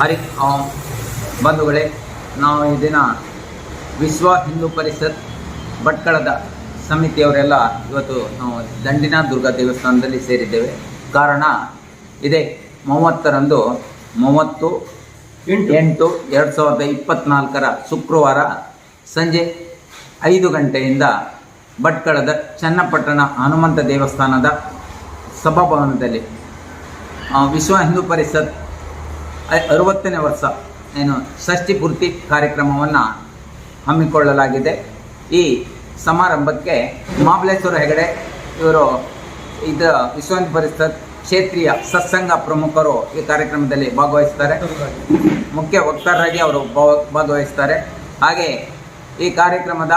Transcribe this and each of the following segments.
ಹರಿ ಓಂ ಬಂಧುಗಳೇ, ನಾವು ಈ ದಿನ ವಿಶ್ವ ಹಿಂದೂ ಪರಿಷತ್ ಭಟ್ಕಳದ ಸಮಿತಿಯವರೆಲ್ಲ ಇವತ್ತು ನಾವು ದಂಡಿನ ದುರ್ಗಾ ದೇವಸ್ಥಾನದಲ್ಲಿ ಸೇರಿದ್ದೇವೆ ಕಾರಣ ಇದೇ, ಮೂವತ್ತರಂದು ಮೂವತ್ತು ಎಂಟು. ಎರಡು ಸಾವಿರದ ಇಪ್ಪತ್ತ್ನಾಲ್ಕರ ಶುಕ್ರವಾರ ಸಂಜೆ ಐದು ಗಂಟೆಯಿಂದ ಭಟ್ಕಳದ ಚನ್ನಪಟ್ಟಣ ಹನುಮಂತ ದೇವಸ್ಥಾನದ ಸಭಾಭವನದಲ್ಲಿ ವಿಶ್ವ ಹಿಂದೂ ಪರಿಷತ್ ಅರವತ್ತನೇ ವರ್ಷ ಏನು ಷಷ್ಠಿ ಪೂರ್ತಿ ಕಾರ್ಯಕ್ರಮವನ್ನು ಹಮ್ಮಿಕೊಳ್ಳಲಾಗಿದೆ. ಈ ಸಮಾರಂಭಕ್ಕೆ ಮಹಾಬಲೇಶ್ವರ ಹೆಗಡೆ ಇವರು ಇದು ವಿಶ್ವ ಹಿಂದೂ ಪರಿಷತ್ ಕ್ಷೇತ್ರೀಯ ಸತ್ಸಂಗ ಪ್ರಮುಖರು ಈ ಕಾರ್ಯಕ್ರಮದಲ್ಲಿ ಭಾಗವಹಿಸ್ತಾರೆ. ಮುಖ್ಯ ವಕ್ತಾರರಾಗಿ ಅವರು ಭಾಗವಹಿಸ್ತಾರೆ. ಹಾಗೆ ಈ ಕಾರ್ಯಕ್ರಮದ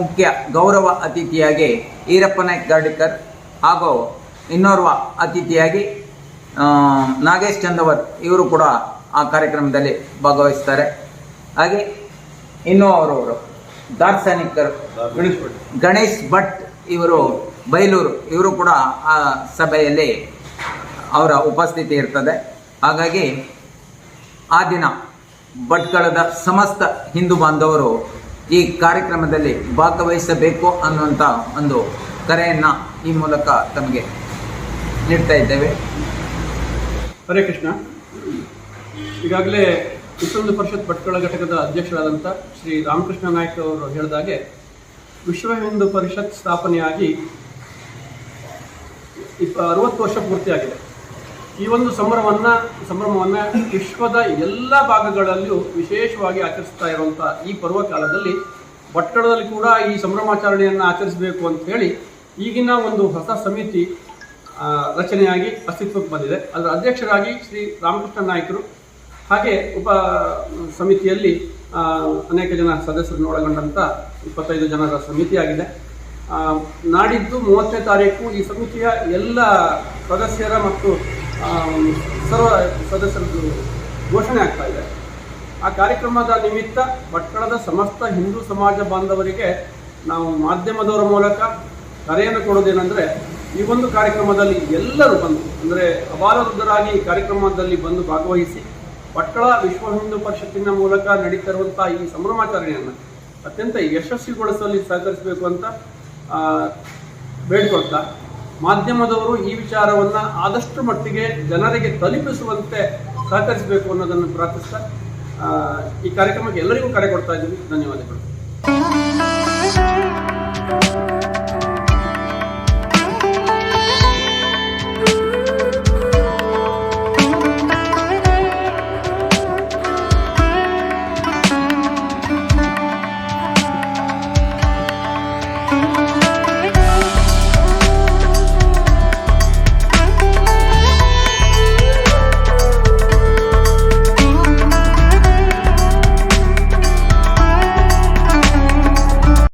ಮುಖ್ಯ ಗೌರವ ಅತಿಥಿಯಾಗಿ ಈರಪ್ಪ ನಾಯ್ಕ ಗಾರ್ಡಿಕರ್ ಹಾಗೂ ಇನ್ನೋರ್ವ ಅತಿಥಿಯಾಗಿ ನಾಗೇಶ್ ಚಂದವರ್ ಇವರು ಕೂಡ ಆ ಕಾರ್ಯಕ್ರಮದಲ್ಲಿ ಭಾಗವಹಿಸ್ತಾರೆ. ಹಾಗೆ ಇನ್ನೂ ಅವರವರು, ದಾರ್ಶನಿಕರು, ಗಣೇಶ್ ಭಟ್ ಇವರು, ಬೈಲೂರು, ಇವರು ಕೂಡ ಆ ಸಭೆಯಲ್ಲಿ ಅವರ ಉಪಸ್ಥಿತಿ ಇರ್ತದೆ. ಹಾಗಾಗಿ ಆ ದಿನ ಭಟ್ಕಳದ ಸಮಸ್ತ ಹಿಂದೂ ಬಾಂಧವರು ಈ ಕಾರ್ಯಕ್ರಮದಲ್ಲಿ ಭಾಗವಹಿಸಬೇಕು ಅನ್ನುವಂಥ ಒಂದು ಕರೆಯನ್ನು ಈ ಮೂಲಕ ತಮಗೆ ನೀಡ್ತಾ ಇದ್ದೇವೆ. ಹರೇ ಕೃಷ್ಣ. ಈಗಾಗಲೇ ವಿಶ್ವ ಪರಿಷತ್ ಭಟ್ಕಳ ಘಟಕದ ಅಧ್ಯಕ್ಷರಾದಂಥ ಶ್ರೀ ರಾಮಕೃಷ್ಣ ನಾಯ್ಕ ಅವರು ಹೇಳಿದಾಗೆ ವಿಶ್ವ ಹಿಂದೂ ಪರಿಷತ್ ಸ್ಥಾಪನೆಯಾಗಿ ಇಪ್ಪ ಅರವತ್ತು ವರ್ಷ ಪೂರ್ತಿಯಾಗಿದೆ. ಈ ಒಂದು ಸಂಭ್ರಮವನ್ನು ಸಂಭ್ರಮವನ್ನು ವಿಶ್ವದ ಎಲ್ಲ ಭಾಗಗಳಲ್ಲಿಯೂ ವಿಶೇಷವಾಗಿ ಆಚರಿಸ್ತಾ ಇರುವಂಥ ಈ ಪರ್ವಕಾಲದಲ್ಲಿ ಭಟ್ಕಳದಲ್ಲಿ ಕೂಡ ಈ ಸಂಭ್ರಮಾಚರಣೆಯನ್ನು ಆಚರಿಸಬೇಕು ಅಂತ ಹೇಳಿ ಈಗಿನ ಒಂದು ಹೊಸ ಸಮಿತಿ ರಚನೆಯಾಗಿ ಅಸ್ತಿತ್ವಕ್ಕೆ ಬಂದಿದೆ. ಅದರ ಅಧ್ಯಕ್ಷರಾಗಿ ಶ್ರೀ ರಾಮಕೃಷ್ಣ ನಾಯಕರು ಹಾಗೆ ಉಪ, ಸಮಿತಿಯಲ್ಲಿ ಅನೇಕ ಜನ ಸದಸ್ಯರನ್ನು ಒಳಗೊಂಡಂಥ ಇಪ್ಪತ್ತೈದು ಜನರ ಸಮಿತಿಯಾಗಿದೆ. ನಾಡಿದ್ದು ಮೂವತ್ತನೇ ತಾರೀಕು ಈ ಸಮಿತಿಯ ಎಲ್ಲ ಸದಸ್ಯರ ಮತ್ತು ಸರ್ವ ಸದಸ್ಯರದ್ದು ಘೋಷಣೆ ಆಗ್ತಾ ಇದೆ. ಆ ಕಾರ್ಯಕ್ರಮದ ನಿಮಿತ್ತ ಪಟ್ಟಣದ ಸಮಸ್ತ ಹಿಂದೂ ಸಮಾಜ ಬಾಂಧವರಿಗೆ ನಾವು ಮಾಧ್ಯಮದವರ ಮೂಲಕ ಕರೆಯನ್ನು ಕೊಡೋದೇನೆಂದರೆ ಈ ಒಂದು ಕಾರ್ಯಕ್ರಮದಲ್ಲಿ ಎಲ್ಲರೂ ಬಂದು, ಅಂದರೆ ಅಬಾಲವೃದ್ಧರಾಗಿ ಈ ಕಾರ್ಯಕ್ರಮದಲ್ಲಿ ಬಂದು ಭಾಗವಹಿಸಿ ಪಟ್ಟಳ ವಿಶ್ವ ಹಿಂದೂ ಪರಿಷತ್ತಿನ ಮೂಲಕ ನಡೀತಾ ಇರುವಂಥ ಈ ಸಂಭ್ರಮಾಚರಣೆಯನ್ನು ಅತ್ಯಂತ ಯಶಸ್ವಿಗೊಳಿಸಲು ಸಹಕರಿಸಬೇಕು ಅಂತ ಬೇಡ್ಕೊಳ್ತಾ, ಮಾಧ್ಯಮದವರು ಈ ವಿಚಾರವನ್ನು ಆದಷ್ಟು ಮಟ್ಟಿಗೆ ಜನರಿಗೆ ತಲುಪಿಸುವಂತೆ ಸಹಕರಿಸಬೇಕು ಅನ್ನೋದನ್ನು ಪ್ರಾರ್ಥಿಸ್ತಾ ಈ ಕಾರ್ಯಕ್ರಮಕ್ಕೆ ಎಲ್ಲರಿಗೂ ಕರೆ ಕೊಡ್ತಾ ಇದ್ದೀವಿ. ಧನ್ಯವಾದಗಳು.